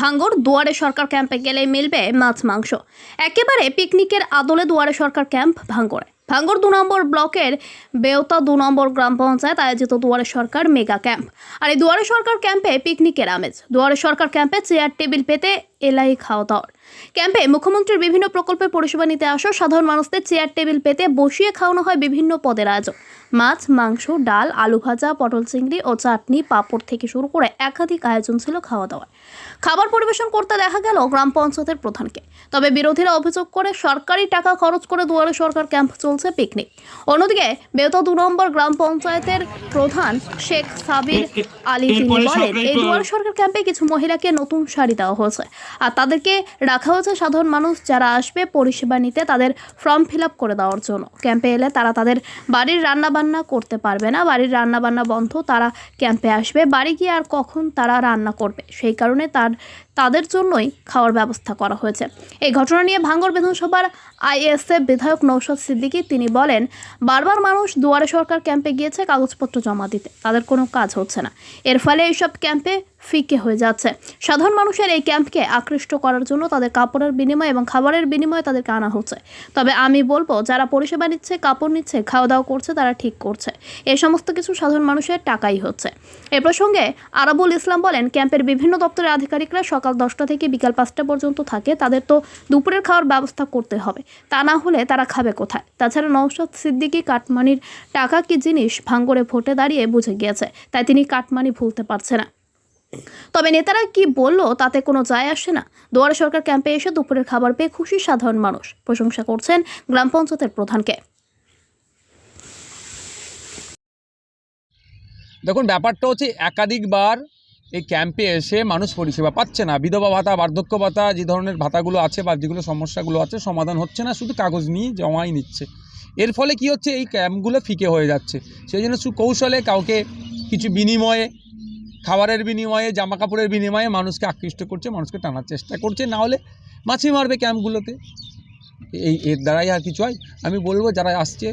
ভাঙ্গর দুয়ারে সরকার ক্যাম্পে গেলে মিলবে মাছ মাংস। একেবারে পিকনিকের আদলে দুয়ারে সরকার ক্যাম্প ভাঙ্গরে। ভাঙ্গর দু নম্বর ব্লকের বেওতা দু নম্বর গ্রাম পঞ্চায়েত আয়োজিত দুয়ারে সরকার মেগা ক্যাম্প। আর এই দুয়ারে সরকার ক্যাম্পে পিকনিকের আমেজ। দুয়ারে সরকার ক্যাম্পে চেয়ার, টেবিল পেতে এলাই খাওয়া দাওয়ার। ক্যাম্পে মুখ্যমন্ত্রীর বিভিন্ন প্রকল্পের পরিষেবা নিতে আসা সাধারণ মানুষদের চেয়ার, টেবিল পেতে বসিয়ে খাওয়ানো হয় বিভিন্ন পদের আয়োজন। মাছ, মাংস, ডাল, আলু ভাজা, পটল চিংড়ি ও চাটনি পাঁপড় থেকে শুরু করে একাধিক আয়োজন ছিল খাওয়া দাওয়ার। খাবার পরিবেশন করতে দেখা গেল গ্রাম পঞ্চায়েতের প্রধানকে। তবে বিরোধীরা অভিযোগ করে সরকারি টাকা খরচ করে দুয়ারে সরকার ক্যাম্প চলছে পিকনিক অন্যদিকে বেতা দু নম্বর গ্রাম পঞ্চায়েতের প্রধান শেখ সাবির আলী তিনি বলেন এই দুয়ারে সরকার ক্যাম্পে কিছু মহিলাকে নতুন শাড়ি দেওয়া হয়েছে আর তাদেরকে রাখা হয়েছে সাধারণ মানুষ যারা আসবে পরিষেবা নিতে তাদের ফর্ম ফিল আপ করে দেওয়ার জন্য। ক্যাম্পে এলে তারা তাদের বাড়ির রান্না বান্না করতে পারবে না। বাড়ির রান্না বান্না বন্ধ তারা ক্যাম্পে আসবে। বাড়ি গিয়ে আর কখন তারা রান্না করবে? সেই কারণে তার তাদের জন্যই খাওয়ার ব্যবস্থা করা হয়েছে। এই ঘটনা নিয়ে ভাঙ্গর বিধানসভার আইএসএফ বিধায়ক নৌশাদ সিদ্দিকি তিনি বলেন, বারবার মানুষ দুয়ারে সরকার ক্যাম্পে গিয়েছে কাগজপত্র জমা দিতে। তাদের কোনো কাজ হচ্ছে না। এর ফলে এইসব ক্যাম্পে ফিকে হয়ে যাচ্ছে। সাধারণ মানুষের এই ক্যাম্পকে আকৃষ্ট করার জন্য তাদের কাপড়ের বিনিময় এবং খাবারের বিনিময়ে তাদেরকে আনা হচ্ছে। তবে আমি বলব, যারা পরিষেবা নিচ্ছে, কাপড় নিচ্ছে খাওয়া দাওয়া করছে, তারা ঠিক করছে। এই সমস্ত কিছু সাধারণ মানুষের টাকাই হচ্ছে। এ প্রসঙ্গে আরাবুল ইসলাম বলেন, ক্যাম্পের বিভিন্ন দপ্তরের আধিকারিকরা সকাল দশটা থেকে বিকাল পাঁচটা পর্যন্ত থাকে। তাদের তো দুপুরের খাওয়ার ব্যবস্থা করতে হবে। তা না হলে তারা খাবে কোথায়? তাছাড়া নৌশাদ সিদ্দিকী কাটমানির টাকা কি জিনিস ভাঙ্গরে ভোটে দাঁড়িয়ে বুঝে গিয়েছে। তাই তিনি কাটমানি ভুলতে পারছে না। তবে নেতারা কি বলল তাতে কোনো যায় আসে না? দুয়ারে সরকার ক্যাম্পে এসে দুপুরের খাবার পেয়ে খুশি সাধারণ মানুষ। প্রশংসা করছেন গ্রাম পঞ্চায়েতের প্রধানকে। দেখুন, ব্যাপারটা হচ্ছে একাধিকবার এই ক্যাম্পে এসে মানুষ পরিষেবা পাচ্ছে না। বিধবা ভাতা, বার্ধক্য ভাতা, যে ধরনের ভাতাগুলো আছে বা যেগুলো সমস্যাগুলো আছে, সমাধান হচ্ছে না, শুধু কাগজ নিয়ে জমাই নিচ্ছে। এর ফলে কি হচ্ছে, এই ক্যাম্পগুলো ফিকে হয়ে যাচ্ছে। সেই জন্য সুকৌশলে কাউকে কিছু বিনিময়ে খাবারের বিনিময়ে জামা কাপড়ের বিনিময়ে মানুষকে আকৃষ্ট করছে, মানুষকে টানার চেষ্টা করছে, না হলে মাছি মারবে ক্যাম্পগুলোতে। এই, এর দ্বারাই আর কিছু হয়। আমি বলব, যারা আসছে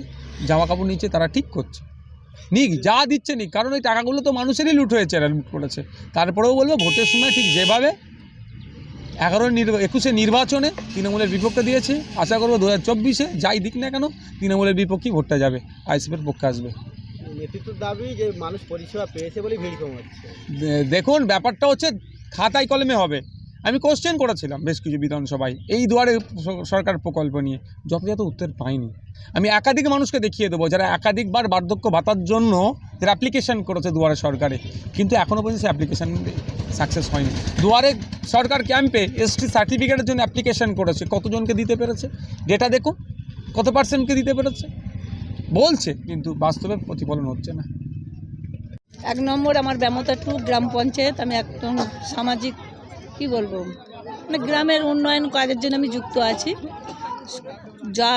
জামা কাপড় নিচ্ছে, তারা ঠিক করছে। নিক, যা দিচ্ছে নিক, কারণ ওই টাকাগুলো তো মানুষেরই লুট হয়েছে লুট করেছে। তারপরেও বলব, ভোটের সময় ঠিক যেভাবে এগারো নির্বা, একুশে নির্বাচনে তৃণমূলের বিপক্ষে দিয়েছে, আশা করব দু হাজার চব্বিশে, যাই দিক না কেন, তৃণমূলের বিপক্ষেই ভোটটা যাবে আইসিএফের পক্ষে আসবে। দাবি যে মানুষ পরিষেবা পেয়েছে বলে ভিড় দেখুন, ব্যাপারটা হচ্ছে খাতায় কলমে হবে। আমি কোশ্চেন করেছিলাম বেশ কিছু বিধানসভায়, এই দুয়ারে সরকার প্রকল্প নিয়ে। যথাযথ উত্তর পাইনি। আমি একাধিক মানুষকে দেখিয়ে দেবো যারা একাধিকবার বার্ধক্য ভাতার জন্য যারা অ্যাপ্লিকেশন করেছে দুয়ারে সরকারে, কিন্তু এখনও পর্যন্ত সে অ্যাপ্লিকেশান সাকসেস হয়নি। দুয়ারে সরকার ক্যাম্পে এসটি সার্টিফিকেটের জন্য অ্যাপ্লিকেশন করেছে। কতজনকে দিতে পেরেছে? ডেটা দেখুন, কত পার্সেন্টকে দিতে পেরেছে? বলছে, কিন্তু বাস্তবে প্রতিফলন হচ্ছে না। এক নম্বর আমার ব্যামতা টু, গ্রাম পঞ্চায়েত, আমি একদম সামাজিক, কি বলব? মানে গ্রামের উন্নয়ন কাজের জন্য আমি যুক্ত আছি। যা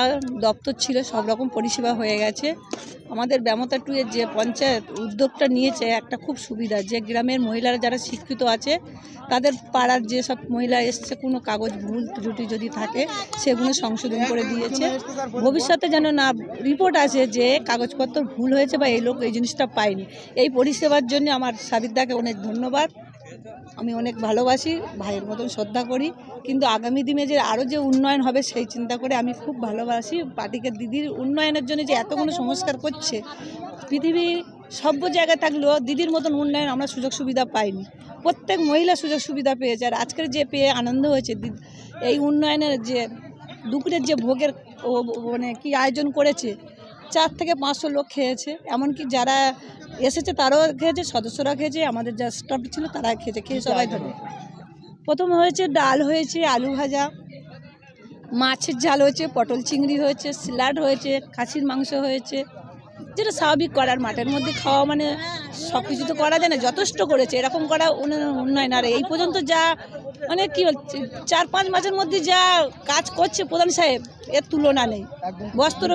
দপ্তর ছিল সব রকম পরিষেবা হয়ে গেছে। আমাদের ব্যামতা টুয়ের যে পঞ্চায়েত উদ্যোগটা নিয়েছে একটা খুব সুবিধা, যে গ্রামের মহিলারা যারা শিক্ষিত আছে, তাদের পাড়ার যেসব মহিলা এসছে, কোনো কাগজ ভুল ত্রুটি যদি থাকে, সেগুলো সংশোধন করে দিয়েছে। ভবিষ্যতে যেন না রিপোর্ট আছে যে কাগজপত্র ভুল হয়েছে বা এই লোক এই জিনিসটা পায়নি। এই পরিষেবার জন্য আমার সাবিরদাকে অনেক ধন্যবাদ। আমি অনেক ভালোবাসি, ভাইয়ের মতন শ্রদ্ধা করি। কিন্তু আগামী দিনে যে আরও যে উন্নয়ন হবে সেই চিন্তা করে আমি খুব ভালোবাসি পার্টিকে দিদির উন্নয়নের জন্য যে এতগুলো সংস্কার করছে। পৃথিবী সভ্য জায়গায় থাকলেও দিদির মতন উন্নয়ন আমরা সুযোগ সুবিধা পাইনি। প্রত্যেক মহিলা সুযোগ সুবিধা পেয়েছে আর আজকের যে পেয়ে আনন্দ হয়েছে এই উন্নয়নের যে দুপুরের যে ভোগের মানে কি আয়োজন করেছে, চার থেকে পাঁচশো লোক খেয়েছে। এমনকি যারা এসেছে তারাও খেয়েছে সদস্যরা খেয়েছে আমাদের যা স্টাফ ছিল তারা খেয়েছে খেয়ে সবাই ধরে প্রথম হয়েছে ডাল হয়েছে আলু ভাজা মাছের ঝাল হয়েছে পটল চিংড়ি হয়েছে স্যালাড হয়েছে খাসির মাংস হয়েছে যেটা স্বাভাবিক করার মাঠের মধ্যে খাওয়া মানে সব কিছু তো করা যায় না যথেষ্ট করেছে এরকম করা উন্ন- উন্নয়ন। আর এই পর্যন্ত যা মানে কি চার পাঁচ মাসের মধ্যে যা কাজ করছে প্রধান সাহেব এর তুলনা নেই। বস্ত্র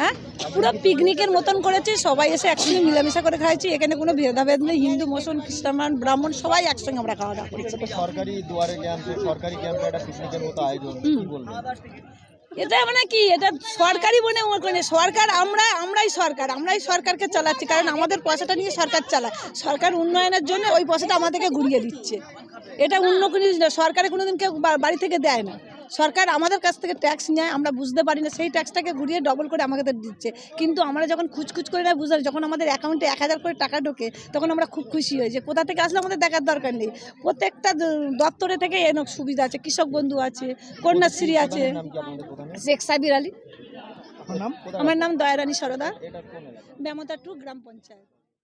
হ্যাঁ? পুরো পিকনিকের মতন করেছে সবাই এসে একসঙ্গে মিলামিশা করে খাইছি এখানে কোনো ভেদাভেদ নেই হিন্দু মুসলমান খ্রিস্টান ব্রাহ্মণ সবাই একসঙ্গে আমরা খাওয়া দাওয়া করি এটা তো সরকারি দুয়ারে ক্যাম্পে সরকারি ক্যাম্পে একটা পিকনিকের মতো আয়োজন কি এটা মানে কি এটা সরকারি বনে মানে সরকার আমরা আমরাই সরকার আমরাই সরকারকে চালাচ্ছি কারণ আমাদের পয়সাটা নিয়ে সরকার চালায়। সরকার উন্নয়নের জন্য ওই পয়সাটা আমাদেরকে ঘুরিয়ে দিচ্ছে। এটা অন্য কোনো জিনিস না। সরকারে কোনোদিন কেউ বাড়ি থেকে দেয় না। সরকার আমাদের কাছ থেকে ট্যাক্স নেয় আমরা বুঝতে পারি না সেই ট্যাক্সটাকে ঘুরিয়ে ডবল করে আমাদের দিচ্ছে। কিন্তু আমরা যখন খুচখুচ করে না বুঝতে পারি, যখন আমাদের অ্যাকাউন্টে এক হাজার করে টাকা ঢোকে তখন আমরা খুব খুশি হই যে কোথা থেকে আসলে আমাদের দেখার দরকার নেই। প্রত্যেকটা দপ্তরে থেকে এনো সুবিধা আছে কৃষক বন্ধু আছে কন্যাশ্রী আছে। শেখ সাবির আলী। আমার নাম দয়ারানী সরদার। এটা ব্যামতা টু গ্রাম পঞ্চায়েত।